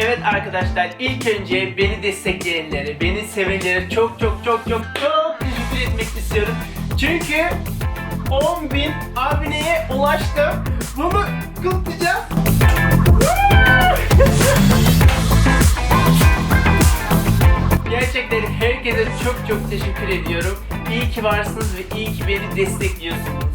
Evet arkadaşlar ilk önce beni destekleyenlere, beni sevenlere çok çok çok çok çok teşekkür etmek istiyorum. Çünkü 10.000 aboneye ulaştım. Bunu kutlayacağız. Gerçekten herkese çok çok teşekkür ediyorum. İyi ki varsınız ve iyi ki beni destekliyorsunuz.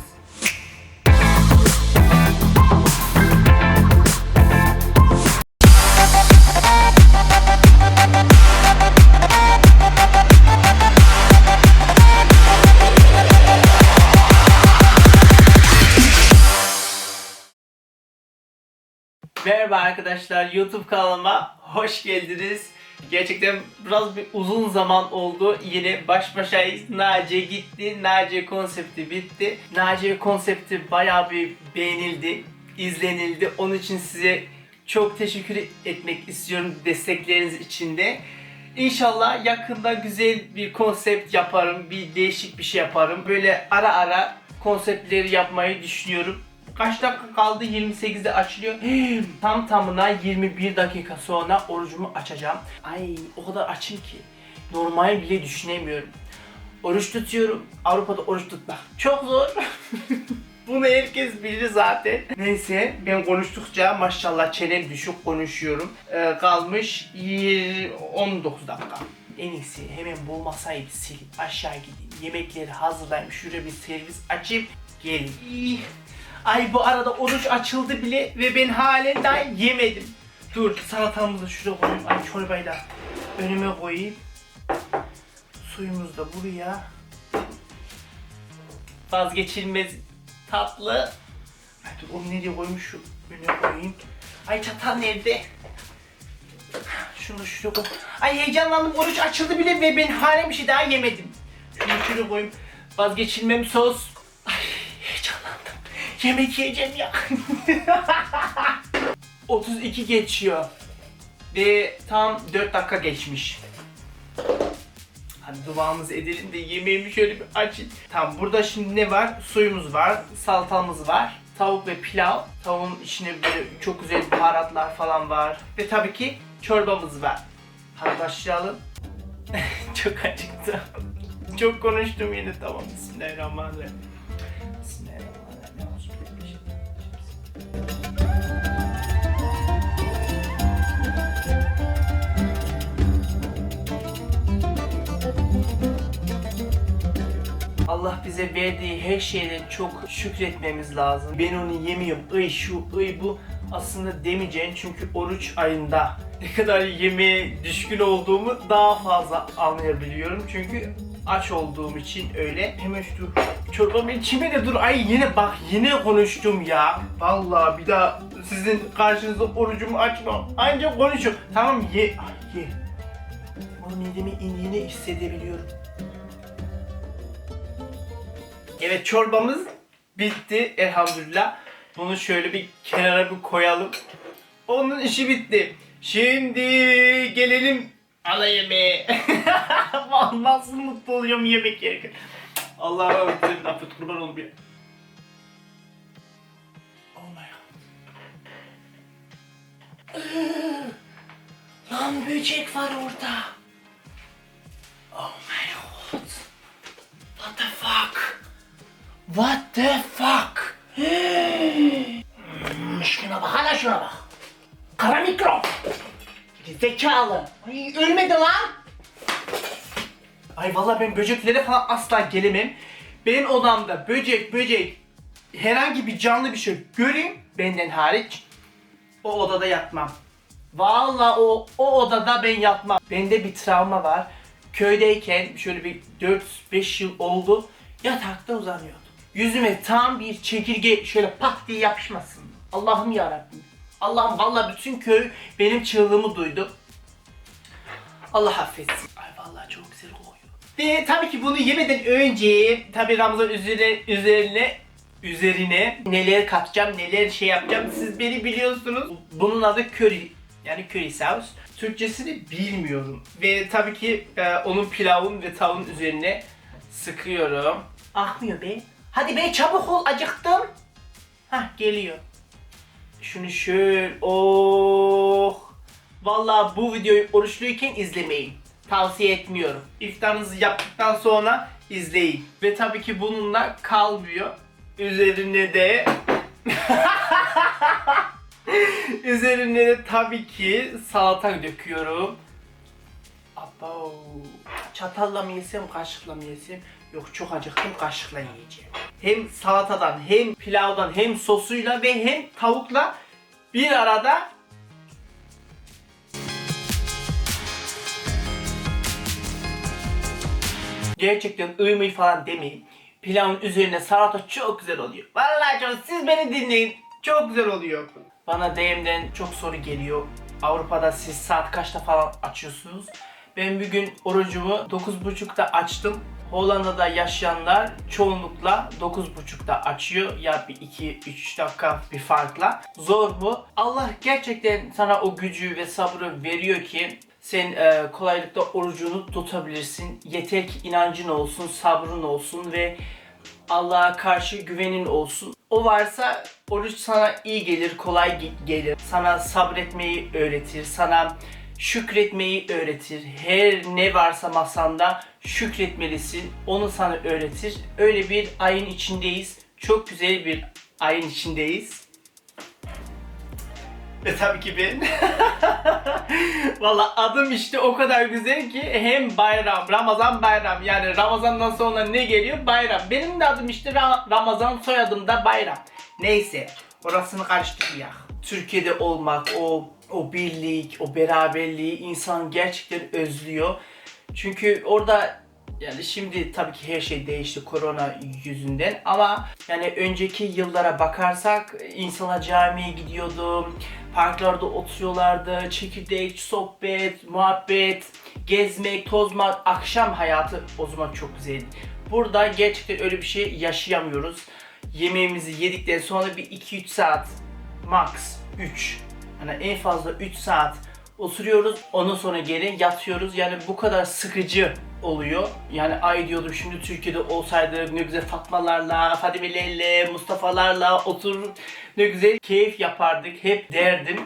Merhaba arkadaşlar YouTube kanalıma hoş geldiniz. Gerçekten biraz bir uzun zaman oldu. Yine baş başayız. Nace gitti. Nace konsepti bitti. Nace konsepti bayağı bir beğenildi, izlenildi. Onun için size çok teşekkür etmek istiyorum destekleriniz için de. İnşallah yakında güzel bir konsept yaparım, bir değişik bir şey yaparım. Böyle ara ara konseptleri yapmayı düşünüyorum. Kaç dakika kaldı? 28'de açılıyor. Tam tamına 21 dakika sonra orucumu açacağım. Ay o kadar açım ki. Normal bile düşünemiyorum. Oruç tutuyorum. Avrupa'da oruç tutmak çok zor. Bunu herkes bilir zaten. Neyse ben konuştukça maşallah çenem düşük konuşuyorum. Ee, kalmış 20 19 dakika. En iyisi hemen bu masayı bir silip aşağı gideyim. Yemekleri hazırlayayım. Şuraya bir servis açayım. Gelin. Ay bu arada oruç açıldı bile ve ben halen daha yemedim. Dur salatamızı şuraya koyayım. Ay çorbayı da önüme koyayım. Suyumuzu da buraya. Vazgeçilmez tatlı. Ay dur onu nereye koymuş şu önüne koyayım. Ay çatal nerede? Şunu da şuraya koy. Ay heyecanlandım oruç açıldı bile ve ben halen bir şey daha yemedim. Şunu şuraya koyayım. Vazgeçilmem sos. Yemek yiyeceğim ya. 32 geçiyor. Ve tam 4 dakika geçmiş. Hadi duamızı edelim de yemeğimi şöyle bir açın. Tamam burada şimdi ne var? Suyumuz var, salatamız var, tavuk ve pilav. Tavuğun içine böyle çok güzel baharatlar falan var. Ve tabii ki çorbamız var. Hadi başlayalım. çok acıktım. çok konuştum yine tamam. Bismillahirrahmanirrahim. Bismillahirrahmanirrahim. Allah bize verdiği her şeyden çok şükretmemiz lazım. Ben onu yemiyorum. Iy şu, ıy bu. Aslında demeyeceğim çünkü oruç ayında ne kadar yemeğe düşkün olduğumu daha fazla anlayabiliyorum. Çünkü aç olduğum için öyle. Hemen şu çorbamın içime de dur. Ay yine bak yine konuştum ya. Vallahi bir daha sizin karşınızda orucumu açmam. Ancak konuşuyorum. Tamam ye. Ay, ye. Onu mideme indiğini hissedebiliyorum. Evet çorbamız bitti elhamdülillah. Bunu şöyle bir kenara bir koyalım. Onun işi bitti. Şimdi gelelim ana yemeğe. Nasıl mutlu oluyorum yemek yerken. Allah'a emanet affet kurban olun bir. Oh. Lan böcek var orada. Oh my god. What the fuck? Hmm, şuna bak, hala şuna bak. Kara mikrop. Zekalı. Ay, ölmedi lan. Ay vallahi ben böceklere falan asla gelemem. Benim odamda böcek böcek herhangi bir canlı bir şey göreyim benden hariç o odada yatmam. Vallahi o o odada ben yatmam. Bende bir travma var. Köydeyken şöyle bir 4-5 yıl oldu. Yatakta uzanıyordum. Yüzüme tam bir çekirge şöyle pat diye yapışmasın. Allah'ım yarabbim. Allah'ım vallahi bütün köy benim çığlığımı duydu. Allah affetsin. Ay vallahi çok güzel kokuyor. Ve tabii ki bunu yemeden önce tabii Ramazan üzerine üzerine üzerine neler katacağım, neler şey yapacağım siz beni biliyorsunuz. Bunun adı curry. Yani curry sauce. Türkçesini bilmiyorum. Ve tabii ki e, onun pilavın ve tavuğun üzerine sıkıyorum. Akmıyor be. Hadi be çabuk ol acıktım. Hah geliyor. Şunu şöyle oh Vallahi bu videoyu oruçluyken izlemeyin. Tavsiye etmiyorum. İftarınızı yaptıktan sonra izleyin. Ve tabii ki bununla kalmıyor. Üzerine de Üzerine de tabii ki salata döküyorum. Abo. Çatalla mı yesem, kaşıkla mı yesem? Yok çok acıktım, kaşıkla yiyeceğim. Hem salatadan, hem pilavdan, hem sosuyla ve hem tavukla bir arada Gerçekten ıymıy falan demeyin. Pilavın üzerine salata çok güzel oluyor. Vallahi çok siz beni dinleyin. Çok güzel oluyor. Bana DM'den çok soru geliyor. Avrupa'da siz saat kaçta falan açıyorsunuz? Ben bir gün orucumu 9.30'da açtım. Hollanda'da yaşayanlar çoğunlukla 9.30'da açıyor ya bir 2-3 dakika bir farkla. Zor mu? Allah gerçekten sana o gücü ve sabrı veriyor ki sen e, kolaylıkla orucunu tutabilirsin. Yeter ki inancın olsun, sabrın olsun ve Allah'a karşı güvenin olsun. O varsa oruç sana iyi gelir, kolay ge- gelir. Sana sabretmeyi öğretir, sana şükretmeyi öğretir. Her ne varsa masanda şükretmelisin. Onu sana öğretir. Öyle bir ayın içindeyiz. Çok güzel bir ayın içindeyiz. Ve tabii ki ben. Valla adım işte o kadar güzel ki hem bayram, Ramazan bayram. Yani Ramazan'dan sonra ne geliyor? Bayram. Benim de adım işte Ra- Ramazan, soyadım da bayram. Neyse, orasını karıştırmayak. Türkiye'de olmak, o o birlik, o beraberliği insan gerçekten özlüyor. Çünkü orada yani şimdi tabii ki her şey değişti korona yüzünden ama yani önceki yıllara bakarsak insana camiye gidiyordu, parklarda oturuyorlardı, çekirdek, sohbet, muhabbet, gezmek, tozmak, akşam hayatı o zaman çok güzeldi. Burada gerçekten öyle bir şey yaşayamıyoruz. Yemeğimizi yedikten sonra bir 2-3 saat max 3 yani en fazla 3 saat oturuyoruz. Ondan sonra geri yatıyoruz. Yani bu kadar sıkıcı oluyor. Yani ay diyordum şimdi Türkiye'de olsaydı ne güzel Fatmalarla, Fadimelerle, Mustafa'larla oturur ne güzel keyif yapardık. Hep derdim.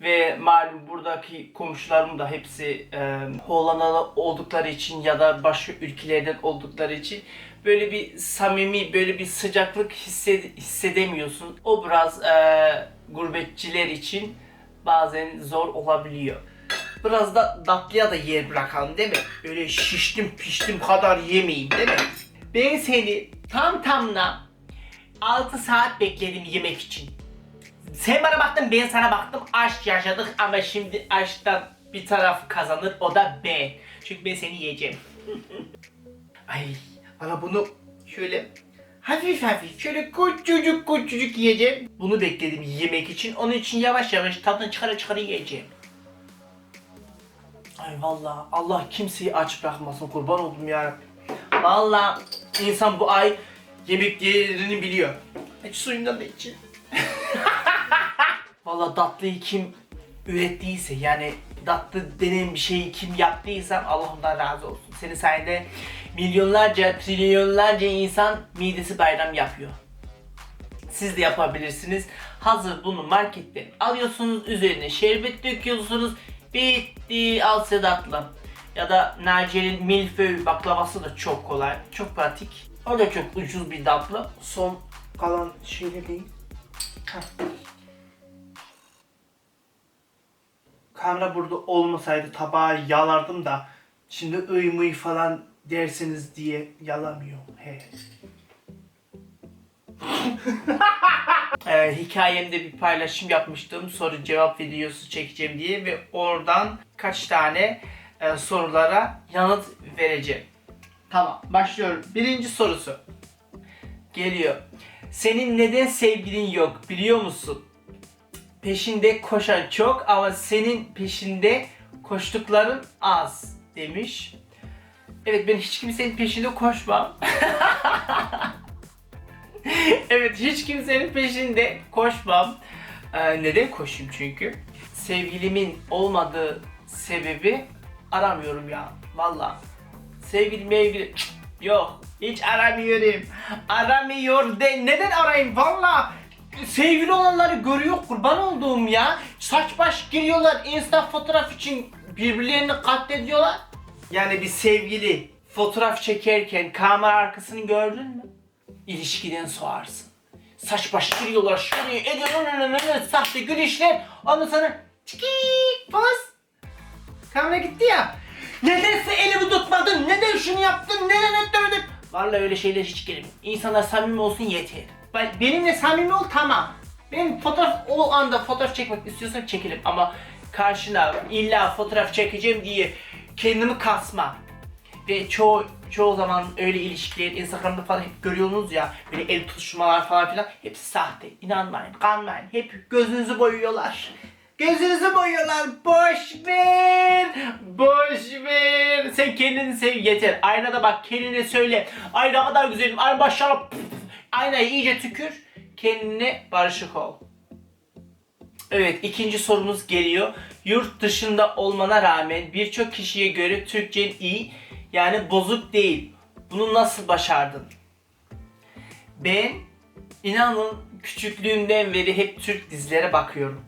Ve malum buradaki komşularım da hepsi e, Hollandalı oldukları için ya da başka ülkelerden oldukları için böyle bir samimi, böyle bir sıcaklık hissed- hissedemiyorsun. O biraz e, gurbetçiler için bazen zor olabiliyor. Biraz da tatlıya da yer bırakalım değil mi? Öyle şiştim piştim kadar yemeyin değil mi? Ben seni tam tamına 6 saat bekledim yemek için. Sen bana baktın ben sana baktım aşk yaşadık ama şimdi aşktan bir taraf kazanır o da ben. Çünkü ben seni yiyeceğim. Ay bana bunu şöyle hafif hafif şöyle küçücük küçücük yiyeceğim. Bunu bekledim yemek için. Onun için yavaş yavaş tadını çıkara çıkara yiyeceğim. Ay vallahi Allah kimseyi aç bırakmasın kurban oldum ya. Vallahi insan bu ay yemek yerini biliyor. Hiç suyundan da için. Vallahi tatlıyı kim ürettiyse yani tatlı denen bir şeyi kim yaptıysa Allah ondan razı olsun. Senin sayende milyonlarca, trilyonlarca insan midesi bayram yapıyor. Siz de yapabilirsiniz. Hazır bunu marketten alıyorsunuz. Üzerine şerbet döküyorsunuz. Bitti. Al size tatlı. Ya da Naciye'nin milföy baklavası da çok kolay. Çok pratik. O da çok ucuz bir tatlı. Son kalan şeyleri. Heh. Kamera burada olmasaydı tabağı yalardım da şimdi ıy falan dersiniz diye yalamıyor. He. Ee, hikayemde bir paylaşım yapmıştım. Soru cevap videosu çekeceğim diye ve oradan kaç tane e, sorulara yanıt vereceğim. Tamam başlıyorum. Birinci sorusu. Geliyor. Senin neden sevgilin yok biliyor musun? Peşinde koşan çok ama senin peşinde koştukların az demiş. Evet ben hiç kimsenin peşinde koşmam. evet hiç kimsenin peşinde koşmam. Ee, neden koşayım çünkü? Sevgilimin olmadığı sebebi aramıyorum ya. Valla. Sevgili mevgili yok. Hiç aramıyorum. Aramıyor de neden arayayım valla. Sevgili olanları görüyor kurban olduğum ya. Saç baş giriyorlar insta fotoğraf için birbirlerini katlediyorlar. Yani bir sevgili fotoğraf çekerken kamera arkasını gördün mü? İlişkiden soğarsın. Saç baş giriyorlar şuraya ediyorlar sahte gülüşler. Ondan sonra çikik poz. Kamera gitti ya. Nedense elimi tutmadın, neden şunu yaptın, neden etmedin? Vallahi öyle şeyler hiç gelmiyor. İnsanlar samimi olsun yeter. Ben- Benimle samimi ol tamam. Benim fotoğraf o anda fotoğraf çekmek istiyorsan çekelim ama karşına illa fotoğraf çekeceğim diye kendimi kasma. Ve çoğu çoğu zaman öyle ilişkiler Instagram'da falan hep görüyorsunuz ya böyle el tutuşmalar falan filan hepsi sahte. İnanmayın, kanmayın. Hep gözünüzü boyuyorlar. Gözünüzü boyuyorlar. Boş ver. Boş ver. Sen kendini sev yeter. Aynada bak kendine söyle. Ay ne kadar güzelim. Ay maşallah. Aynaya iyice tükür. Kendine barışık ol. Evet ikinci sorumuz geliyor. Yurt dışında olmana rağmen birçok kişiye göre Türkçen iyi yani bozuk değil. Bunu nasıl başardın? Ben inanın küçüklüğümden beri hep Türk dizilere bakıyorum.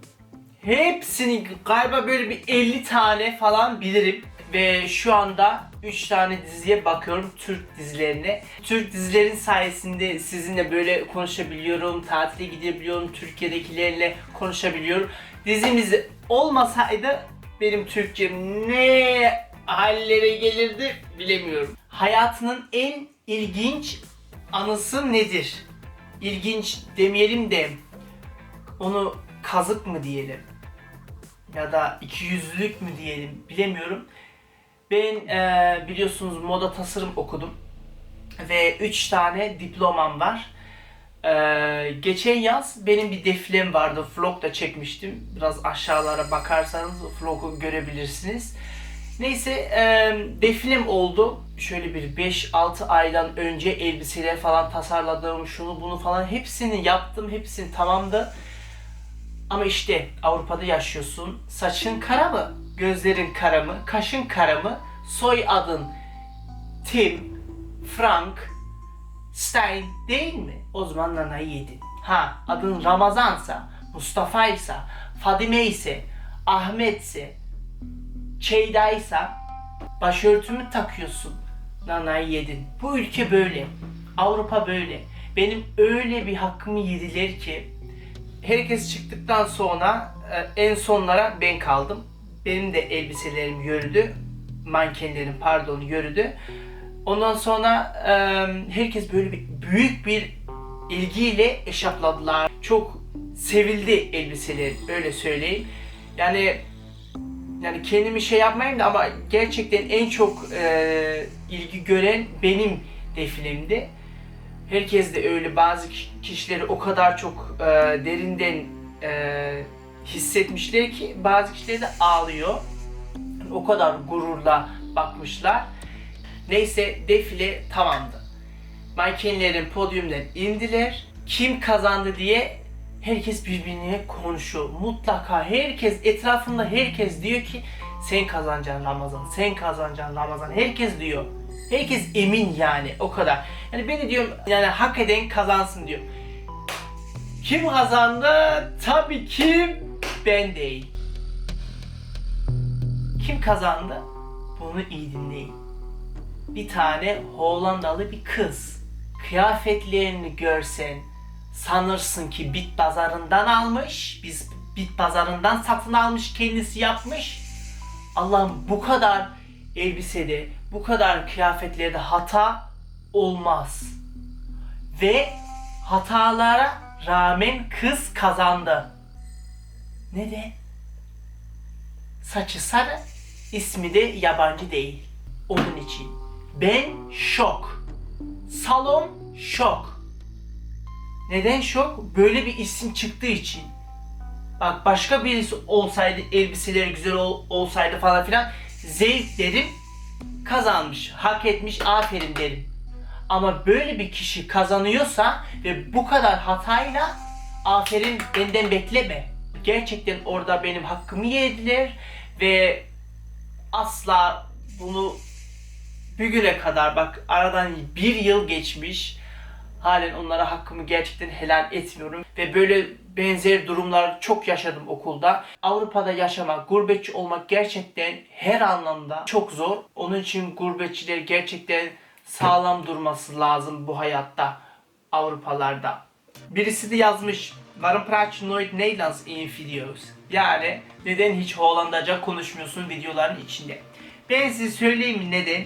Hepsini galiba böyle bir 50 tane falan bilirim. Ve şu anda 3 tane diziye bakıyorum Türk dizilerine. Türk dizilerin sayesinde sizinle böyle konuşabiliyorum, tatile gidebiliyorum, Türkiye'dekilerle konuşabiliyorum. Dizimiz olmasaydı benim Türkçem ne hallere gelirdi bilemiyorum. Hayatının en ilginç anısı nedir? İlginç demeyelim de onu kazık mı diyelim ya da ikiyüzlülük mü diyelim bilemiyorum. Ben eee, biliyorsunuz moda tasarım okudum ve 3 tane diplomam var. Eee, geçen yaz benim bir defilem vardı. Vlog da çekmiştim. Biraz aşağılara bakarsanız vlogu görebilirsiniz. Neyse eee defilem oldu. Şöyle bir 5-6 aydan önce elbiseler falan tasarladım. Şunu bunu falan hepsini yaptım. Hepsini tamamdı. Ama işte Avrupa'da yaşıyorsun. Saçın kara mı? Gözlerin kara mı? Kaşın kara mı? Soy adın Tim, Frank, Stein değil mi? O zaman nanayı yedin. Ha adın Ramazansa, Mustafa'ysa, Fadime ise, Ahmetse, Çeyda'ysa başörtümü takıyorsun. Nanayı yedin. Bu ülke böyle. Avrupa böyle. Benim öyle bir hakkımı yediler ki herkes çıktıktan sonra e, en sonlara ben kaldım. Benim de elbiselerim yürüdü. Mankenlerim pardon yürüdü. Ondan sonra e, herkes böyle bir büyük bir ilgiyle eşapladılar. Çok sevildi elbiseler öyle söyleyeyim. Yani yani kendimi şey yapmayayım da ama gerçekten en çok e, ilgi gören benim defilemdi. Herkes de öyle bazı kişileri o kadar çok e, derinden e, hissetmişler ki bazı kişileri de ağlıyor. O kadar gururla bakmışlar. Neyse defile tamamdı. Mankenlerin podyumdan indiler. Kim kazandı diye herkes birbirine konuşuyor. Mutlaka herkes etrafında herkes diyor ki sen kazanacaksın Ramazan, sen kazanacaksın Ramazan. Herkes diyor. Herkes emin yani o kadar. Yani beni diyorum yani hak eden kazansın diyor. Kim kazandı? Tabii ki ben değil. Kim kazandı? Bunu iyi dinleyin. Bir tane Hollandalı bir kız. Kıyafetlerini görsen sanırsın ki bit pazarından almış. Biz bit pazarından satın almış kendisi yapmış. Allah'ım bu kadar elbisede, bu kadar kıyafetlerde hata olmaz. Ve hatalara rağmen kız kazandı. Neden? Saçı sarı, ismi de yabancı değil. Onun için. Ben şok. Salon şok. Neden şok? Böyle bir isim çıktığı için. Bak başka birisi olsaydı, elbiseleri güzel ol- olsaydı falan filan zevk derim kazanmış, hak etmiş, aferin derim. Ama böyle bir kişi kazanıyorsa ve bu kadar hatayla aferin benden bekleme. Gerçekten orada benim hakkımı yediler ve asla bunu bugüne kadar bak aradan bir yıl geçmiş Halen onlara hakkımı gerçekten helal etmiyorum. Ve böyle benzer durumlar çok yaşadım okulda. Avrupa'da yaşamak, gurbetçi olmak gerçekten her anlamda çok zor. Onun için gurbetçiler gerçekten sağlam durması lazım bu hayatta Avrupalarda. Birisi de yazmış Waarom praat nooit Nederlands in video's? Yani neden hiç Hollandaca konuşmuyorsun videoların içinde? Ben size söyleyeyim neden?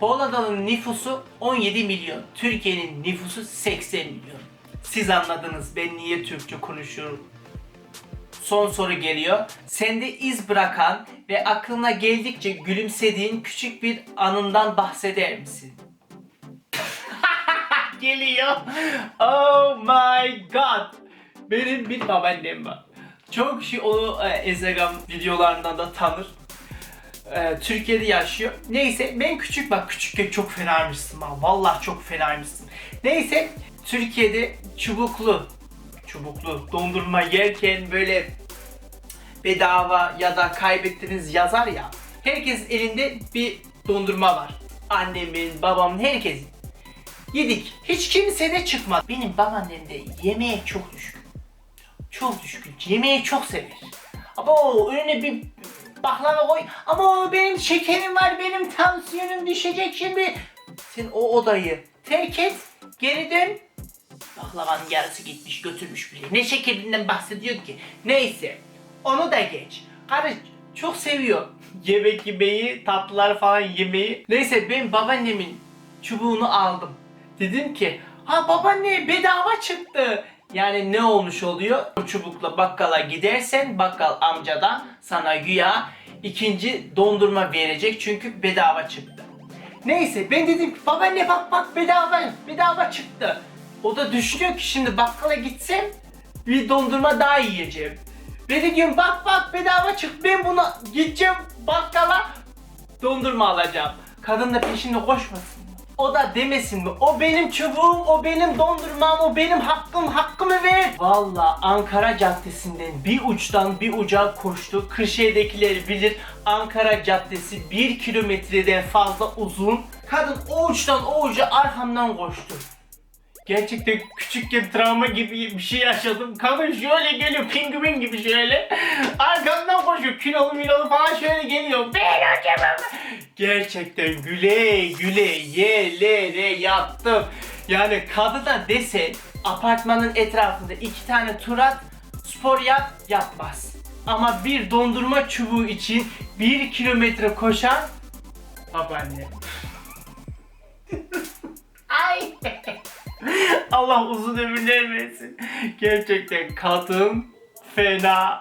Hollanda'nın nüfusu 17 milyon. Türkiye'nin nüfusu 80 milyon. Siz anladınız ben niye Türkçe konuşuyorum. Son soru geliyor. Sende iz bırakan ve aklına geldikçe gülümsediğin küçük bir anından bahseder misin? geliyor. Oh my god. Benim bir babaannem var. Çok kişi onu e, Instagram videolarından da tanır. E, Türkiye'de yaşıyor. Neyse ben küçük bak küçükken çok fenaymışsın ha. Vallahi çok fenaymışsın. Neyse Türkiye'de çubuklu çubuklu dondurma yerken böyle bedava ya da kaybettiniz yazar ya. Herkes elinde bir dondurma var. Annemin, babamın, herkesin. Yedik. Hiç kimse de çıkmadı. Benim babaannem de yemeğe çok düşkün. Çok düşkün. Yemeği çok sever. Ama önüne bir baklava koy. Ama benim şekerim var, benim tansiyonum düşecek şimdi. Sen o odayı terk et, geri dön. Baklavanın yarısı gitmiş, götürmüş bile. Ne şekerinden bahsediyor ki? Neyse, onu da geç. Karı çok seviyor yemek yemeyi, tatlılar falan yemeyi. Neyse ben babaannemin çubuğunu aldım. Dedim ki ha babaanne bedava çıktı. Yani ne olmuş oluyor? Çubukla bakkala gidersen bakkal amca da sana güya ikinci dondurma verecek çünkü bedava çıktı. Neyse ben dedim ki babaanne bak bak bedava bedava çıktı. O da düşünüyor ki şimdi bakkala gitsem bir dondurma daha yiyeceğim. De diyorum bak bak bedava çıktı ben buna gideceğim bakkala dondurma alacağım. Kadın da peşinde koşmasın. O da demesin mi? O benim çubuğum, o benim dondurmam, o benim hakkım, hakkımı ver. Valla Ankara Caddesi'nden bir uçtan bir uca koştu. Kırşehir'dekiler bilir Ankara Caddesi bir kilometreden fazla uzun. Kadın o uçtan o uca arkamdan koştu. Gerçekten küçükken travma gibi bir şey yaşadım. Kadın şöyle geliyor pingüin gibi şöyle. Arkamdan koşuyor. Kilolu milolu falan şöyle geliyor. Ben hocamım. Gerçekten güle güle yerlere yattım. Yani kadına dese apartmanın etrafında iki tane tur at spor yap yapmaz. Ama bir dondurma çubuğu için bir kilometre koşan babaanne. Allah uzun ömürler versin. Gerçekten kadın fena.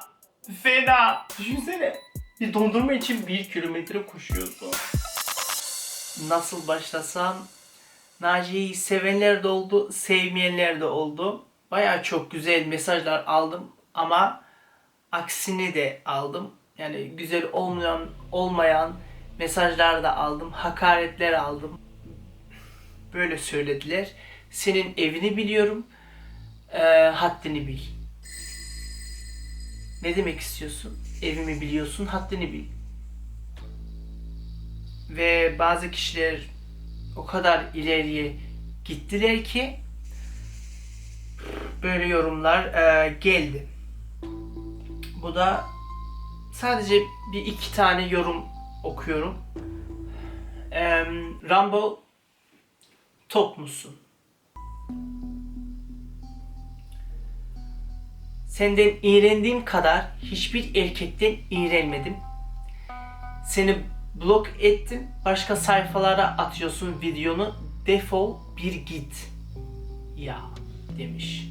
Fena. Düşünsene. Bir dondurma için bir kilometre koşuyorsun. Nasıl başlasam? Naciye'yi sevenler de oldu, sevmeyenler de oldu. Baya çok güzel mesajlar aldım ama aksini de aldım. Yani güzel olmayan olmayan mesajlar da aldım, hakaretler aldım böyle söylediler. Senin evini biliyorum, eee, haddini bil. Ne demek istiyorsun? Evimi biliyorsun, haddini bil. Ve bazı kişiler o kadar ileriye gittiler ki böyle yorumlar eee, geldi. Bu da sadece bir iki tane yorum okuyorum. Eee Rambo top musun? Senden iğrendiğim kadar hiçbir erkekten iğrenmedim. Seni blok ettim. Başka sayfalara atıyorsun videonu. Defol bir git. Ya demiş.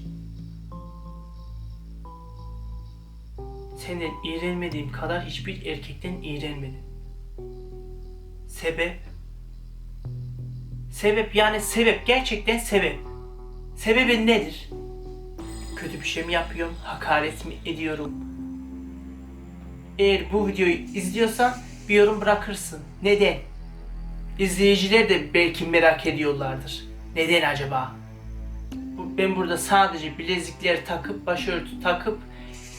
Senden iğrenmediğim kadar hiçbir erkekten iğrenmedim. Sebep? Sebep yani sebep gerçekten sebep. Sebebi nedir? Kötü bir şey mi yapıyorum? Hakaret mi ediyorum? Eğer bu videoyu izliyorsan bir yorum bırakırsın. Neden? İzleyiciler de belki merak ediyorlardır. Neden acaba? Ben burada sadece bilezikler takıp, başörtü takıp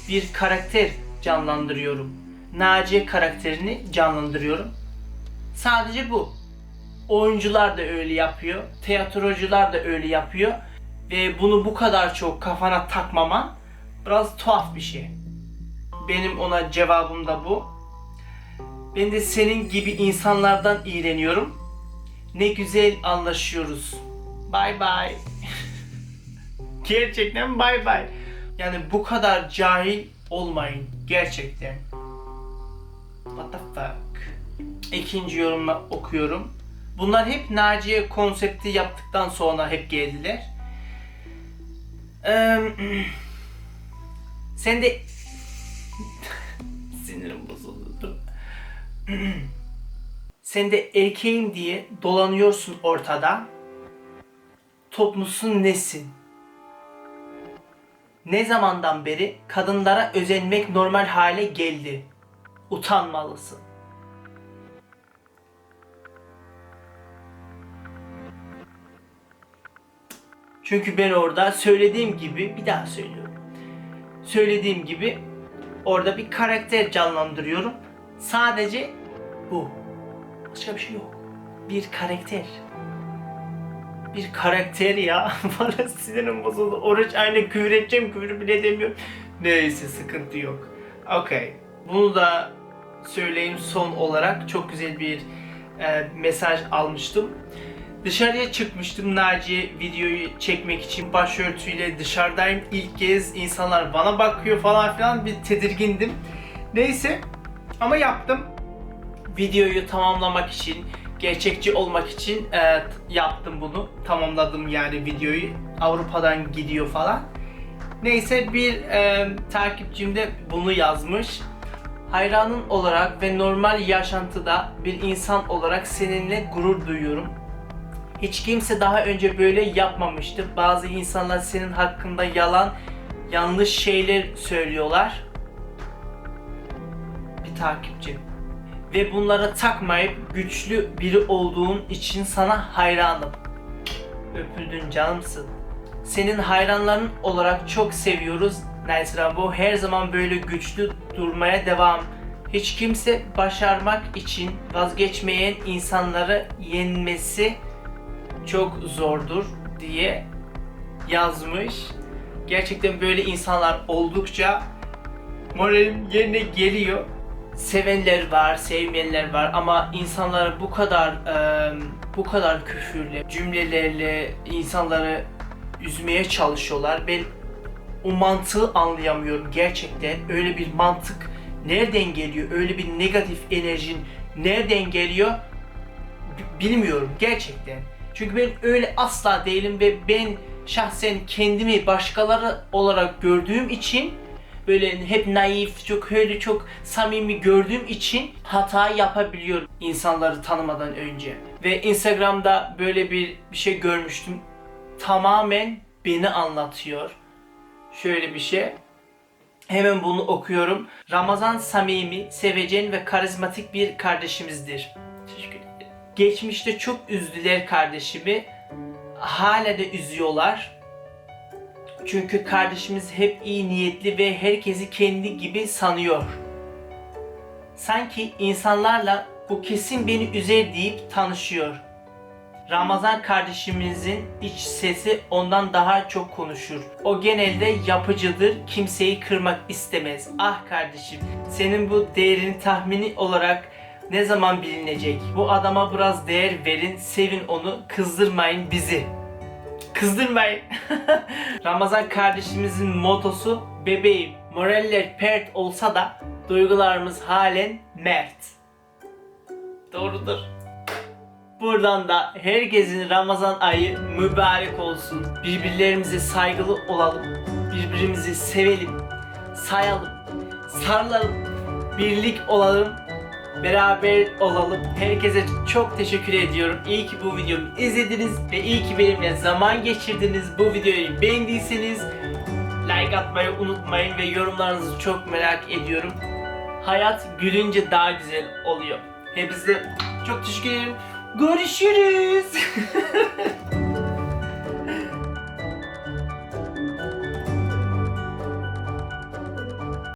bir karakter canlandırıyorum. Naciye karakterini canlandırıyorum. Sadece bu. Oyuncular da öyle yapıyor. Tiyatrocular da öyle yapıyor. Ve bunu bu kadar çok kafana takmaman biraz tuhaf bir şey. Benim ona cevabım da bu. Ben de senin gibi insanlardan iğreniyorum. Ne güzel anlaşıyoruz. Bye bye. Gerçekten bye bye. Yani bu kadar cahil olmayın. Gerçekten. What the fuck? İkinci yorumla okuyorum. Bunlar hep Naciye konsepti yaptıktan sonra hep geldiler. Eee, sen de sinirim bozuldu. sen de erkeğim diye dolanıyorsun ortada. Toplusun nesin? Ne zamandan beri kadınlara özenmek normal hale geldi? Utanmalısın. Çünkü ben orada söylediğim gibi bir daha söylüyorum. Söylediğim gibi orada bir karakter canlandırıyorum. Sadece bu. Başka bir şey yok. Bir karakter. Bir karakter ya. Bana sinirim bozuldu. Oruç aynı küfür edeceğim küfür bile demiyorum. Neyse sıkıntı yok. Okey. Bunu da söyleyeyim son olarak. Çok güzel bir e, mesaj almıştım. Dışarıya çıkmıştım Naciye videoyu çekmek için başörtüyle dışarıdayım ilk kez insanlar bana bakıyor falan filan bir tedirgindim. Neyse ama yaptım. Videoyu tamamlamak için, gerçekçi olmak için e, yaptım bunu. Tamamladım yani videoyu. Avrupa'dan gidiyor falan. Neyse bir e, takipçim de bunu yazmış. Hayranın olarak ve normal yaşantıda bir insan olarak seninle gurur duyuyorum. Hiç kimse daha önce böyle yapmamıştı. Bazı insanlar senin hakkında yalan, yanlış şeyler söylüyorlar. Bir takipçi. Ve bunlara takmayıp güçlü biri olduğun için sana hayranım. Öpüldün canımsın. Senin hayranların olarak çok seviyoruz. Nice Rambo her zaman böyle güçlü durmaya devam. Hiç kimse başarmak için vazgeçmeyen insanları yenmesi çok zordur diye yazmış. Gerçekten böyle insanlar oldukça moralim yerine geliyor. Sevenler var, sevmeyenler var ama insanları bu kadar bu kadar küfürle, cümlelerle insanları üzmeye çalışıyorlar. Ben o mantığı anlayamıyorum gerçekten. Öyle bir mantık nereden geliyor? Öyle bir negatif enerjin nereden geliyor? Bilmiyorum gerçekten. Çünkü ben öyle asla değilim ve ben şahsen kendimi başkaları olarak gördüğüm için böyle hep naif, çok öyle çok samimi gördüğüm için hata yapabiliyorum insanları tanımadan önce. Ve Instagram'da böyle bir bir şey görmüştüm. Tamamen beni anlatıyor. Şöyle bir şey. Hemen bunu okuyorum. Ramazan samimi, sevecen ve karizmatik bir kardeşimizdir. Geçmişte çok üzdüler kardeşimi. Hala da üzüyorlar. Çünkü kardeşimiz hep iyi niyetli ve herkesi kendi gibi sanıyor. Sanki insanlarla bu kesin beni üzer deyip tanışıyor. Ramazan kardeşimizin iç sesi ondan daha çok konuşur. O genelde yapıcıdır, kimseyi kırmak istemez. Ah kardeşim, senin bu değerini tahmini olarak ne zaman bilinecek? Bu adama biraz değer verin, sevin onu, kızdırmayın bizi. Kızdırmayın. Ramazan kardeşimizin motosu bebeğim. Moraller pert olsa da duygularımız halen mert. Doğrudur. Buradan da herkesin Ramazan ayı mübarek olsun. Birbirlerimize saygılı olalım. Birbirimizi sevelim. Sayalım. Sarılalım. Birlik olalım. Beraber olalım. Herkese çok teşekkür ediyorum. İyi ki bu videomu izlediniz ve iyi ki benimle zaman geçirdiniz. Bu videoyu beğendiyseniz like atmayı unutmayın ve yorumlarınızı çok merak ediyorum. Hayat gülünce daha güzel oluyor. Hepinize çok teşekkür ederim. Görüşürüz.